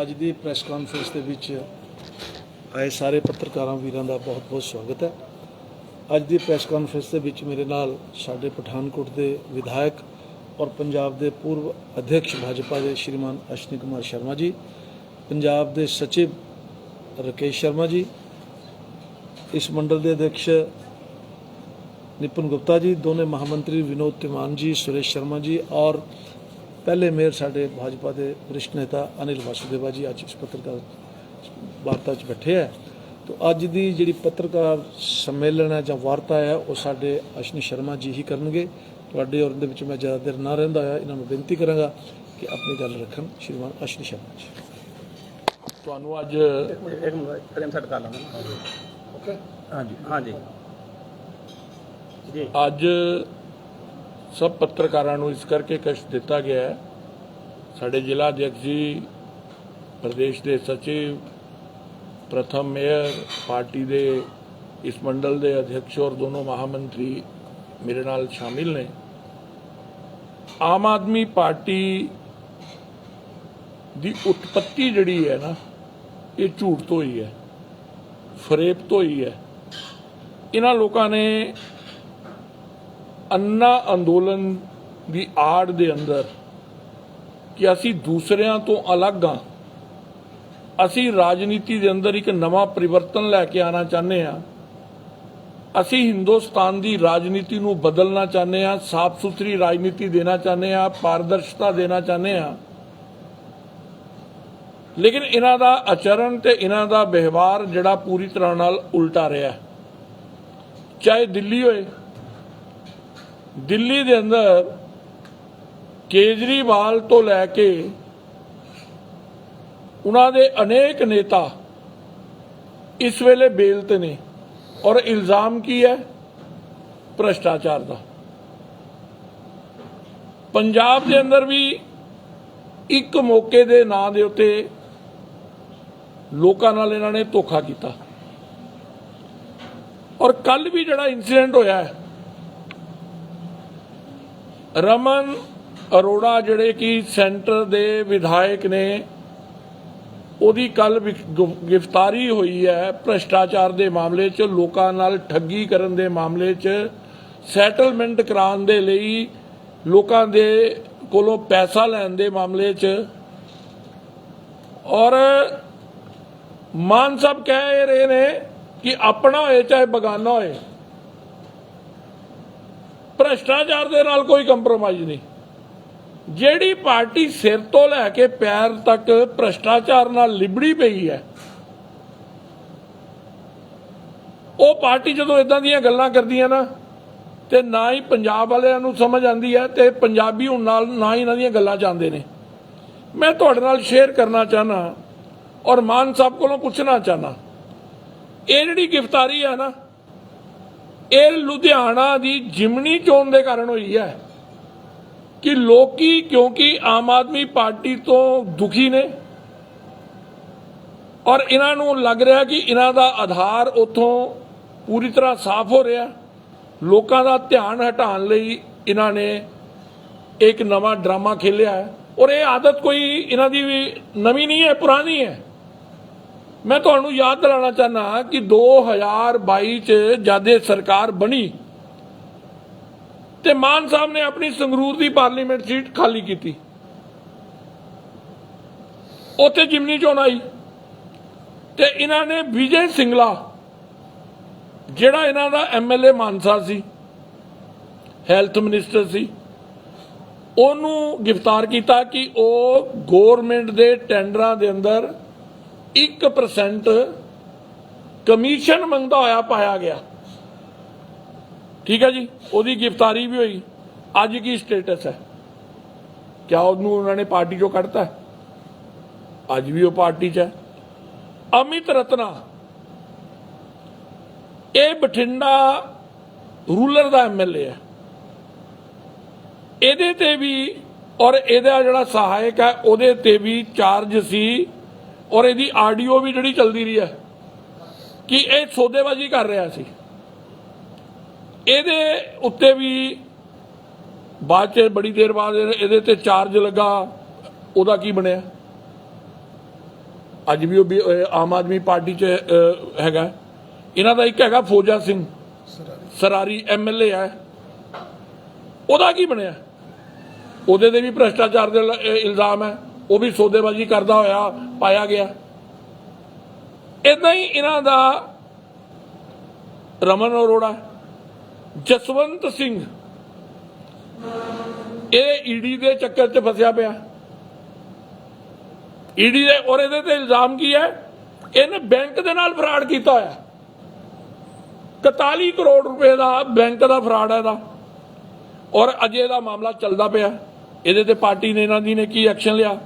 ਅੱਜ ਦੀ press conference ਦੇ ਵਿੱਚ ਆਏ ਸਾਰੇ ਪੱਤਰਕਾਰਾਂ ਵੀਰਾਂ ਦਾ ਬਹੁਤ-ਬਹੁਤ ਸਵਾਗਤ ਹੈ। ਅੱਜ ਦੀ ਪ੍ਰੈਸ ਕਾਨਫਰੰਸ ਦੇ ਵਿੱਚ ਮੇਰੇ ਨਾਲ ਸਾਡੇ ਪਠਾਨਕੋਟ ਦੇ ਵਿਧਾਇਕ ਔਰ ਪੰਜਾਬ ਦੇ ਪੂਰਵ ਅਧਿਕਸ਼ ਭਾਜਪਾ ਦੇ ਸ਼੍ਰੀਮਾਨ ਅਸ਼ਨੀ ਕੁਮਾਰ ਸ਼ਰਮਾ ਜੀ, ਪੰਜਾਬ ਦੇ ਸਚਿਵ ਰਕੇਸ਼ ਸ਼ਰਮਾ ਜੀ, ਇਸ ਮੰਡਲ ਦੇ ਅਧਿਕਸ਼ ਨਿਪਨ ਗੁਪਤਾ ਜੀ, ਦੋਨੇ ਮਹਾਮੰਤਰੀ ਵਿਨੋਦ ਤਿਮਾਨ ਜੀ, ਸੁਰੇਸ਼ ਸ਼ਰਮਾ ਜੀ ਔਰ ਪਹਿਲੇ ਮੇਅਰ ਸਾਡੇ ਭਾਜਪਾ ਦੇ ਵਰਿਸ਼ਟ ਨੇਤਾ ਅਨਿਲ ਵਾਸੁਦੇਵਾ ਜੀ ਅੱਜ ਇਸ ਪੱਤਰਕਾਰ ਵਾਰਤਾ 'ਚ ਬੈਠੇ ਹੈ ਤੋ ਅੱਜ ਦੀ ਜਿਹੜੀ ਪੱਤਰਕਾਰ ਸੰਮੇਲਨ ਹੈ ਜਾਂ ਵਾਰਤਾ ਹੈ ਉਹ ਸਾਡੇ ਅਸ਼ਨੀ ਸ਼ਰਮਾ ਜੀ ਹੀ ਕਰਨਗੇ। ਤੁਹਾਡੇ ਔਰ ਦੇ ਵਿੱਚ ਮੈਂ ਜ਼ਿਆਦਾ ਦੇਰ ਨਾ ਰਹਿੰਦਾ ਹੋਇਆ ਇਹਨਾਂ ਨੂੰ ਬੇਨਤੀ ਕਰਾਂਗਾ ਕਿ ਆਪਣੀ ਗੱਲ ਰੱਖਣ। ਸ਼੍ਰੀਮਾਨ ਅਸ਼ਨੀ ਸ਼ਰਮਾ ਜੀ। ਤੁਹਾਨੂੰ ਅੱਜ ਇੱਕ ਮਿੰਟ ਸੈੱਟ ਕਰ ਲਾਂਗਾ ਓਕੇ। ਹਾਂਜੀ ਹਾਂਜੀ। ਜੀ। ਅੱਜ ਸਭ ਪੱਤਰਕਾਰਾਂ ਨੂੰ ਇਸ ਕਰਕੇ ਕਸ਼ਟ ਦਿੱਤਾ ਗਿਆ ਹੈ। ਸਾਡੇ ਜ਼ਿਲ੍ਹਾ ਅਧਿਕਸ਼ ਜੀ, ਪ੍ਰਦੇਸ਼ ਦੇ ਸਚਿਵ, ਪ੍ਰਥਮ ਮੇਅਰ, ਪਾਰਟੀ ਦੇ ਇਸ ਮੰਡਲ ਦੇ ਅਧਿਕਸ਼ ਔਰ ਦੋਨੋਂ ਮਹਾਮੰਤਰੀ ਮੇਰੇ ਨਾਲ ਸ਼ਾਮਿਲ ਨੇ। ਆਮ ਆਦਮੀ ਪਾਰਟੀ ਦੀ ਉਤਪਤੀ ਜਿਹੜੀ ਹੈ ਨਾ, ਇਹ ਝੂਠ ਤੋਂ ਹੀ ਹੈ ਫਰੇਬ ਤੋਂ ਹੀ ਹੈ। ਇਹਨਾਂ ਲੋਕਾਂ ਨੇ ਅੰਨਾ ਅੰਦੋਲਨ ਦੀ ਆੜ ਦੇ ਅੰਦਰ ਕਿ ਅਸੀਂ ਦੂਸਰਿਆਂ ਤੋਂ ਅਲੱਗ ਹਾਂ। ਅਸੀਂ ਰਾਜਨੀਤੀ ਦੇ ਅੰਦਰ ਇੱਕ ਨਵਾਂ ਪਰਿਵਰਤਨ ਲੈ ਕੇ ਆਣਾ ਚਾਹੁੰਦੇ ਹਾਂ। ਅਸੀਂ ਹਿੰਦੁਸਤਾਨ ਦੀ ਰਾਜਨੀਤੀ ਨੂੰ ਬਦਲਣਾ ਚਾਹੁੰਦੇ ਹਾਂ ਸਾਫ਼ ਸੁਥਰੀ ਰਾਜਨੀਤੀ ਦੇਣਾ ਚਾਹੁੰਦੇ ਹਾਂ, ਪਾਰਦਰਸ਼ਤਾ ਦੇਣਾ ਚਾਹੁੰਦੇ ਹਾਂ। ਲੇਕਿਨ ਇਹਨਾਂ ਦਾ ਆਚਰਣ ਤੇ ਇਹਨਾਂ ਦਾ ਵਿਵਹਾਰ ਜਿਹੜਾ ਪੂਰੀ ਤਰ੍ਹਾਂ ਨਾਲ ਉਲਟਾ ਰਿਹਾ ਚਾਹੇ ਦਿੱਲੀ ਹੋਏ ਦਿੱਲੀ ਦੇ ਅੰਦਰ ਕੇਜਰੀਵਾਲ ਤੋਂ ਲੈ ਕੇ ਉਹਨਾਂ ਦੇ ਅਨੇਕ ਨੇਤਾ ਇਸ ਵੇਲੇ ਬੇਲ ਤੇ ਨੇ ਔਰ ਇਲਜ਼ਾਮ ਕੀ ਹੈ? ਭ੍ਰਸ਼ਟਾਚਾਰ ਦਾ। ਪੰਜਾਬ ਦੇ ਅੰਦਰ ਵੀ ਇੱਕ ਮੌਕੇ ਦੇ ਨਾਂ ਦੇ ਉੱਤੇ ਲੋਕਾਂ ਨਾਲ ਇਹਨਾਂ ਨੇ ਧੋਖਾ ਕੀਤਾ। ਔਰ ਕੱਲ ਵੀ ਜਿਹੜਾ ਇਨਸੀਡੈਂਟ ਹੋਇਆ ਹੈ ਰਮਨ ਅਰੋੜਾ ਜਿਹੜੇ ਕਿ ਸੈਂਟਰ ਦੇ ਵਿਧਾਇਕ ਨੇ, ਉਹਦੀ ਕੱਲ ਗ੍ਰਿਫਤਾਰੀ ਹੋਈ ਹੈ ਭ੍ਰਸ਼ਟਾਚਾਰ ਦੇ ਮਾਮਲੇ 'ਚ, ਲੋਕਾਂ ਨਾਲ ਠੱਗੀ ਕਰਨ ਦੇ ਮਾਮਲੇ 'ਚ ਸੈਟਲਮੈਂਟ ਕਰਾਉਣ ਦੇ ਲਈ ਲੋਕਾਂ ਦੇ ਕੋਲੋਂ ਪੈਸਾ ਲੈਣ ਦੇ ਮਾਮਲੇ 'ਚ। ਔਰ ਮਾਨ ਸਾਹਿਬ ਕਹਿ ਰਹੇ ਨੇ ਕਿ ਆਪਣਾ ਹੋਏ ਚਾਹੇ ਬਗਾਨਾ ਹੋਏ। ਭ੍ਰਿਸ਼ਟਾਚਾਰ ਦੇ ਨਾਲ ਕੋਈ ਕੰਪਰੋਮਾਈਜ਼ ਨਹੀਂ। ਜਿਹੜੀ ਪਾਰਟੀ ਸਿਰ ਤੋਂ ਲੈ ਕੇ ਪੈਰ ਤੱਕ ਭ੍ਰਿਸ਼ਟਾਚਾਰ ਨਾਲ ਲਿਬੜੀ ਪਈ ਹੈ, ਉਹ ਪਾਰਟੀ ਜਦੋਂ ਇਦਾਂ ਦੀਆਂ ਗੱਲਾਂ ਕਰਦੀਆਂ ਨਾ, ਤੇ ਨਾ ਹੀ ਪੰਜਾਬ ਵਾਲਿਆਂ ਨੂੰ ਸਮਝ ਆਉਂਦੀ ਹੈ ਤੇ ਪੰਜਾਬੀ ਹੁਣ ਨਾਲ ਨਾ ਹੀ ਇਹਨਾਂ ਦੀਆਂ ਗੱਲਾਂ ਚਾਹੁੰਦੇ ਨੇ। ਮੈਂ ਤੁਹਾਡੇ ਨਾਲ ਸ਼ੇਅਰ ਕਰਨਾ ਚਾਹਨਾ ਔਰ ਮਾਨ ਸਾਹਿਬ ਕੋਲੋਂ ਪੁੱਛਣਾ ਚਾਹਨਾ ਇਹ ਜਿਹੜੀ ਗ੍ਰਿਫਤਾਰੀ ਹੈ ਨਾ ਇਹ ਲੁਧਿਆਣਾ ਦੀ ਜਿਮਨੀ ਚੋਣ ਦੇ ਕਾਰਨ ਹੋਈ ਹੈ ਕਿ ਲੋਕੀ, ਕਿਉਂਕਿ ਆਮ ਆਦਮੀ ਪਾਰਟੀ ਤੋਂ ਦੁਖੀ ਨੇ ਔਰ ਇਹਨਾਂ ਨੂੰ ਲੱਗ ਰਿਹਾ ਕਿ ਇਹਨਾਂ ਦਾ ਆਧਾਰ ਉਥੋਂ ਪੂਰੀ ਤਰ੍ਹਾਂ ਸਾਫ਼ ਹੋ ਰਿਹਾ। ਲੋਕਾਂ ਦਾ ਧਿਆਨ ਹਟਾਉਣ ਲਈ ਇਹਨਾਂ ਨੇ ਇੱਕ ਨਵਾਂ ਡਰਾਮਾ ਖੇਲਿਆ ਹੈ। ਔਰ ਇਹ ਆਦਤ ਕੋਈ ਇਹਨਾਂ ਦੀ ਨਵੀਂ ਨਹੀਂ ਹੈ, ਪੁਰਾਣੀ ਹੈ। ਮੈਂ ਤੁਹਾਨੂੰ ਯਾਦ ਦਿਲਾਉਣਾ ਚਾਹਨਾ ਕਿ 2022 ਚ ਜਦ ਇਹ ਸਰਕਾਰ ਬਣੀ ਤੇ ਮਾਨ ਸਾਹਿਬ ਨੇ ਆਪਣੀ ਸੰਗਰੂਰ ਦੀ ਪਾਰਲੀਮੈਂਟ ਸੀਟ ਖਾਲੀ ਕੀਤੀ। ਉੱਥੇ ਜਿਮਨੀ ਚੋਣ ਆਈ ਤੇ ਇਹਨਾਂ ਨੇ ਵਿਜੇ ਸਿੰਗਲਾ, ਜਿਹੜਾ ਇਹਨਾਂ ਦਾ ਐਮਐਲਏ ਮਾਨਸਾ ਸੀ, ਹੈਲਥ ਮਿਨਿਸਟਰ ਸੀ, ਉਹਨੂੰ ਗ੍ਰਿਫਤਾਰ ਕੀਤਾ ਕਿ ਉਹ ਗਵਰਨਮੈਂਟ ਦੇ ਟੈਂਡਰਾਂ ਦੇ ਅੰਦਰ 1% ਕਮਿਸ਼ਨ ਮੰਗਦਾ ਹੋਇਆ ਪਾਇਆ ਗਿਆ। ਠੀਕ ਹੈ ਜੀ? ਉਹਦੀ ਗ੍ਰਿਫਤਾਰੀ ਵੀ ਹੋਈ। ਅੱਜ ਕੀ ਸਟੇਟਸ ਹੈ? ਕਿਆ ਉਹਨੂੰ ਉਹਨਾਂ ਨੇ ਪਾਰਟੀ ਚੋਂ ਕੱਢਤਾ? ਅੱਜ ਵੀ ਉਹ ਪਾਰਟੀ 'ਚ ਹੈ। ਅਮਿਤ ਰਤਨਾ, ਇਹ ਬਠਿੰਡਾ ਰੂਲਰ ਦਾ ਐਮਐਲਏ ਹੈ। ਇਹਦੇ ਤੇ ਵੀ ਔਰ ਇਹਦਾ ਜਿਹੜਾ ਸਹਾਇਕ ਹੈ, ਉਹਦੇ ਤੇ ਵੀ ਚਾਰਜ ਸੀ ਔਰ ਇਹਦੀ ਆਡੀਓ ਵੀ ਜਿਹੜੀ ਚੱਲਦੀ ਰਹੀ ਹੈ ਕਿ ਇਹ ਸੌਦੇਬਾਜ਼ੀ ਕਰ ਰਿਹਾ ਸੀ। ਇਹਦੇ ਉੱਤੇ ਵੀ ਬਾਅਦ ਚ ਬੜੀ ਦੇਰ ਬਾਅਦ ਇਹਦੇ ਤੇ ਚਾਰਜ ਲੱਗਾ ਉਹਦਾ ਕੀ ਬਣਿਆ? ਅੱਜ ਵੀ ਉਹ ਆਮ ਆਦਮੀ ਪਾਰਟੀ 'ਚ ਹੈਗਾ। ਇਹਨਾਂ ਦਾ ਇੱਕ ਹੈਗਾ ਫੌਜਾ ਸਿੰਘ। ਸਰਾਰੀ। ਐਮਐਲਏ ਹੈ। ਉਹਦਾ ਕੀ ਬਣਿਆ? ਉਹਦੇ ਤੇ ਵੀ ਭ੍ਰਸ਼ਟਾਚਾਰ ਦੇ ਇਲਜ਼ਾਮ ਹੈ। ਉਹ ਵੀ ਸੌਦੇਬਾਜ਼ੀ ਕਰਦਾ ਹੋਇਆ, ਪਾਇਆ ਗਿਆ। ਇਦਾਂ ਹੀ ਇਹਨਾਂ ਦਾ ਰਮਨ ਅਰੋੜਾ, ਜਸਵੰਤ ਸਿੰਘ, ਇਹ ਈਡੀ ਦੇ ਚੱਕਰ 'ਚ ਫਸਿਆ ਪਿਆ। ਈਡੀ ਦੇ ਔਰ ਇਹਦੇ ਤੇ ਇਲਜ਼ਾਮ ਕੀ ਹੈ? ਇਹਨੇ ਬੈਂਕ ਦੇ ਨਾਲ ਫਰਾਡ ਕੀਤਾ ਹੋਇਆ। 41 ਕਰੋੜ ਰੁਪਏ ਦਾ ਬੈਂਕ ਦਾ ਫਰਾਡ ਹੈ ਇਹਦਾ। ਔਰ ਅਜੇ ਦਾ ਮਾਮਲਾ ਚੱਲਦਾ ਪਿਆ। ਇਹਦੇ ਤੇ ਪਾਰਟੀ ਨੇ, ਇਹਨਾਂ ਦੀ ਨੇ ਕੀ ਐਕਸ਼ਨ ਲਿਆ?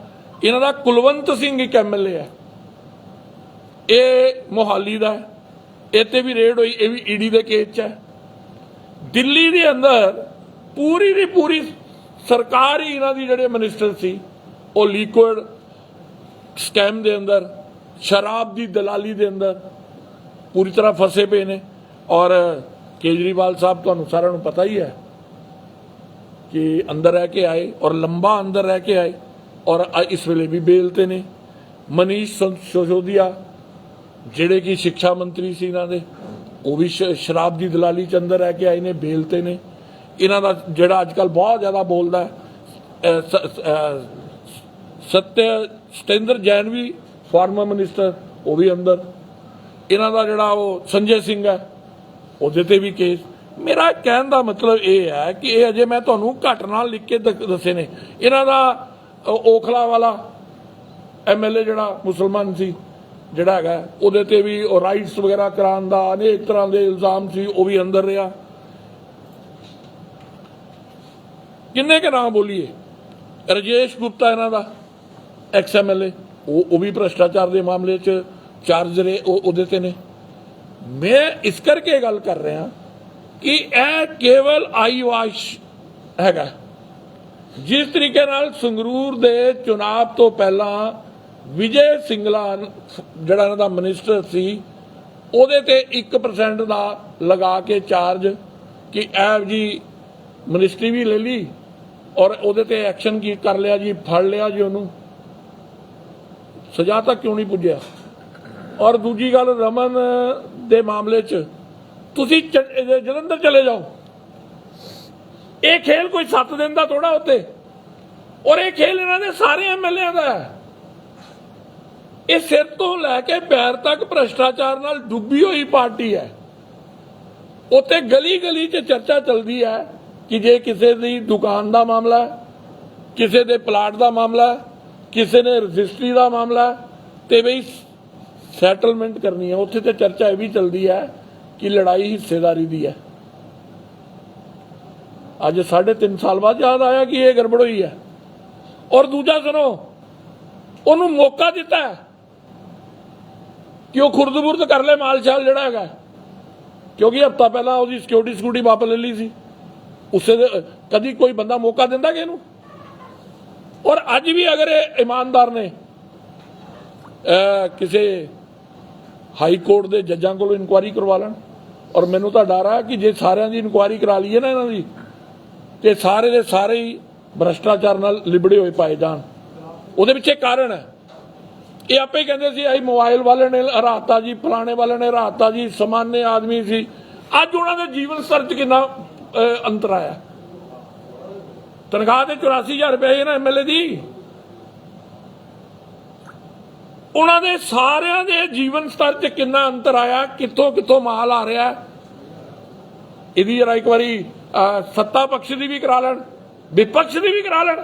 ਇਹਨਾਂ ਦਾ ਕੁਲਵੰਤ ਸਿੰਘ ਇੱਕ ਐਮਐਲਏ ਹੈ। ਇਹ ਮੋਹਾਲੀ ਦਾ ਹੈ। ਇਹ ਤੇ ਵੀ ਰੇਡ ਹੋਈ, ਇਹ ਵੀ ਈਡੀ ਦੇ ਕੇਸ 'ਚ ਹੈ। ਦਿੱਲੀ ਦੇ ਅੰਦਰ ਪੂਰੀ ਦੀ ਪੂਰੀ ਸਰਕਾਰ ਹੀ ਇਹਨਾਂ ਦੀ ਜਿਹੜੇ ਮਿਨਿਸਟਰ ਸੀ, ਉਹ ਲਿਕੁਇਡ ਸਕੈਮ ਦੇ ਅੰਦਰ, ਸ਼ਰਾਬ ਦੀ ਦਲਾਲੀ ਦੇ ਅੰਦਰ ਪੂਰੀ ਤਰ੍ਹਾਂ ਫਸੇ ਪਏ ਨੇ। ਔਰ ਕੇਜਰੀਵਾਲ ਸਾਹਿਬ ਤੁਹਾਨੂੰ ਸਾਰਿਆਂ ਨੂੰ ਪਤਾ ਹੀ ਹੈ ਕਿ ਅੰਦਰ ਰਹਿ ਕੇ ਆਏ ਔਰ ਲੰਬਾ ਅੰਦਰ ਰਹਿ ਕੇ ਆਏ। ਔਰ ਇਸ ਵੇਲੇ ਵੀ ਬੇਲ ਤੇ ਨੇ। ਮਨੀਸ਼ ਸੰ- ਜਿਹੜੇ ਕਿ ਸਿੱਖਿਆ ਮੰਤਰੀ ਸੀ ਇਹਨਾਂ ਦੇ, ਉਹ ਵੀ ਸ਼ਰਾਬ ਦੀ ਦਲਾਲੀ ਚ ਅੰਦਰ ਰਹਿ ਕੇ ਆਏ ਨੇ ਬੇਲ ਤੇ ਨੇ। ਇਹਨਾਂ ਦਾ ਜਿਹੜਾ ਅੱਜ ਕੱਲ ਬਹੁਤ ਜ਼ਿਆਦਾ ਬੋਲਦਾ ਹੈ ਸਤਿਆ ਸਤਿੰਦਰ ਜੈਨ ਵੀ ਫਾਰਮਰ ਮਿਨਿਸਟਰ, ਉਹ ਵੀ ਅੰਦਰ। ਇਹਨਾਂ ਦਾ ਜਿਹੜਾ ਉਹ ਸੰਜੇ ਸਿੰਘ ਹੈ, ਉਹਦੇ ਤੇ ਵੀ ਕੇਸ। ਮੇਰਾ ਕਹਿਣ ਦਾ ਮਤਲਬ ਇਹ ਹੈ ਕਿ ਇਹ ਅਜੇ ਮੈਂ ਤੁਹਾਨੂੰ ਘੱਟ ਨਾਲ ਲਿਖ ਕੇ ਦੱਸੇ ਨੇ। ਇਹਨਾਂ ਦਾ ਓਖਲਾ ਵਾਲਾ ਐਮਐਲਏ ਜਿਹੜਾ ਮੁਸਲਮਾਨ ਸੀ, ਜਿਹੜਾ ਹੈਗਾ, ਉਹਦੇ ਤੇ ਵੀ ਉਹ ਰਾਈਟਸ ਵਗੈਰਾ ਕਰਾਉਣ ਦਾ ਅਨੇਕ ਤਰ੍ਹਾਂ ਦੇ ਇਲਜ਼ਾਮ ਸੀ, ਉਹ ਵੀ ਅੰਦਰ ਰਿਹਾ। ਕਿੰਨੇ ਕੇ ਨਾਮ ਬੋਲੀਏ, ਰਜੇਸ਼ ਗੁਪਤਾ ਇਹਨਾਂ ਦਾ ਐਕਸ ਐਮਐਲਏ ਉਹ ਉਹ ਵੀ ਭ੍ਰਸ਼ਟਾਚਾਰ ਦੇ ਮਾਮਲੇ 'ਚ ਚਾਰਜ ਰਹੇ ਉਹਦੇ ਤੇ ਨੇ। ਮੈਂ ਇਸ ਕਰਕੇ ਗੱਲ ਕਰ ਰਿਹਾ ਕਿ ਇਹ ਕੇਵਲ ਆਈ ਵਾਸ਼ ਹੈਗਾ। ਜਿਸ ਤਰੀਕੇ ਨਾਲ ਸੰਗਰੂਰ ਦੇ ਚੁਣਾਵ ਤੋਂ ਪਹਿਲਾਂ ਵਿਜੇ ਸਿੰਗਲਾ ਜਿਹੜਾ ਇਹਨਾਂ ਦਾ ਮਿਨਿਸਟਰ ਸੀ, ਉਹਦੇ ਤੇ 1% ਦਾ ਲਗਾ ਕੇ ਚਾਰਜ ਕਿ ਐਵ ਜੀ ਮਿਨਿਸਟਰੀ ਵੀ ਲੈ ਲਈ ਔਰ ਉਹਦੇ ਤੇ ਐਕਸ਼ਨ ਕੀ ਕਰ ਲਿਆ ਜੀ, ਫੜ ਲਿਆ ਜੀ ਉਹਨੂੰ। ਸਜ਼ਾ ਤੱਕ ਕਿਉਂ ਨਹੀਂ ਪੁੱਜਿਆ? ਔਰ ਦੂਜੀ ਗੱਲ ਰਮਨ ਦੇ ਮਾਮਲੇ 'ਚ, ਤੁਸੀਂ ਜਲੰਧਰ ਚਲੇ ਜਾਓ। ਇਹ ਖੇਲ ਕੋਈ 7 ਦਿਨ ਦਾ ਥੋੜਾ ਉੱਤੇ। ਔਰ ਇਹ ਖੇਲ ਇਹਨਾਂ ਦੇ ਸਾਰੇ ਐਮਐਲਏ ਦਾ ਹੈ। ਇਹ ਸਿਰ ਤੋਂ ਲੈ ਕੇ ਪੈਰ ਤੱਕ ਭ੍ਰਸ਼ਟਾਚਾਰ ਨਾਲ ਡੁੱਬੀ ਹੋਈ ਪਾਰਟੀ ਹੈ। ਉੱਤੇ ਗਲੀ ਗਲੀ 'ਚ ਚਰਚਾ ਚੱਲਦੀ ਹੈ ਕਿ ਜੇ ਕਿਸੇ ਦੀ ਦੁਕਾਨ ਦਾ ਮਾਮਲਾ ਹੈ ਕਿਸੇ ਦੇ ਪਲਾਟ ਦਾ ਮਾਮਲਾ ਹੈ ਕਿਸੇ ਨੇ ਰਜਿਸਟਰੀ ਦਾ ਮਾਮਲਾ ਹੈ, ਤੇ ਬਈ ਸੈਟਲਮੈਂਟ ਕਰਨੀ ਹੈ। ਉੱਥੇ ਤੇ ਚਰਚਾ ਇਹ ਵੀ ਚੱਲਦੀ ਹੈ ਕਿ ਲੜਾਈ ਹਿੱਸੇਦਾਰੀ ਦੀ ਹੈ। ਅੱਜ 3.5 ਸਾਲ ਬਾਅਦ ਯਾਦ ਆਇਆ ਕਿ ਇਹ ਗੜਬੜ ਹੋਈ ਹੈ। ਔਰ ਦੂਜਾ ਸੁਣੋ, ਉਹਨੂੰ ਮੌਕਾ ਦਿੱਤਾ ਕਿ ਉਹ ਖੁਰਦਬੁਰਦ ਕਰ ਲੈ ਮਾਲ ਛਾਲ ਜਿਹੜਾ ਹੈਗਾ ਕਿਉਂਕਿ ਹਫਤਾ ਪਹਿਲਾਂ ਉਹਦੀ ਸਿਕਿਉਰਿਟੀ ਸਿਕਿਉਰਿਟੀ ਵਾਪਸ ਲੈ ਲਈ ਸੀ। ਉਸੇ ਦੇ, ਕਦੀ ਕੋਈ ਬੰਦਾ ਮੌਕਾ ਦਿੰਦਾ ਕਿ ਇਹਨੂੰ? ਔਰ ਅੱਜ ਵੀ ਅਗਰ ਇਹ ਇਮਾਨਦਾਰ ਨੇ ਕਿਸੇ ਹਾਈ ਕੋਰਟ ਦੇ ਜੱਜਾਂ ਕੋਲੋਂ ਇਨਕੁਆਇਰੀ ਕਰਵਾ ਲੈਣ। ਔਰ ਮੈਨੂੰ ਤਾਂ ਡਰ ਆ ਕਿ ਜੇ ਸਾਰਿਆਂ ਦੀ ਇਨਕੁਆਇਰੀ ਕਰਾ ਲਈਏ ਨਾ ਇਹਨਾਂ ਦੀ ਤੇ ਸਾਰੇ ਦੇ ਸਾਰੇ ਹੀ ਭ੍ਰਸ਼ਟਾਚਾਰ ਨਾਲ ਲਿਬੜੇ ਹੋਏ ਪਾਏ ਜਾਣ। ਉਹਦੇ ਪਿੱਛੇ ਕਾਰਨ ਹੈ। ਇਹ ਆਪੇ ਕਹਿੰਦੇ ਸੀ ਆਈ ਮੋਬਾਈਲ ਵਾਲੇ ਨੇ ਹਰਾਤਾ ਜੀ, ਫਲਾਣੇ ਵਾਲੇ ਨੇ ਹਰਾਤਾ ਜੀ, ਸਮਾਨੇ ਆਦਮੀ ਸੀ। ਅੱਜ ਉਹਨਾਂ ਦੇ ਜੀਵਨ ਸਤਰ 'ਚ ਕਿੰਨਾ ਅੰਤਰ ਆਇਆ। ਤਨਖਾਹ ਤੇ 84000 ਰੁਪਏ ਇਹਨਾਂ ਐਮਐਲਏ ਦੀ। ਉਹਨਾਂ ਦੇ ਸਾਰਿਆਂ ਦੇ ਜੀਵਨ ਸਤਰ 'ਚ ਕਿੰਨਾ ਅੰਤਰ ਆਇਆ ਕਿੱਥੋਂ ਕਿੱਥੋਂ ਮਾਲ ਆ ਰਿਹਾ। ਇਹਦੀ ਜਰਾ ਇੱਕ ਵਾਰੀ ਸੱਤਾ ਪਕਸ਼ ਦੀ ਵੀ ਕਰਾ ਲੈਣ ਵਿਪਕਸ਼ ਦੀ ਵੀ ਕਰਾ ਲੈਣ।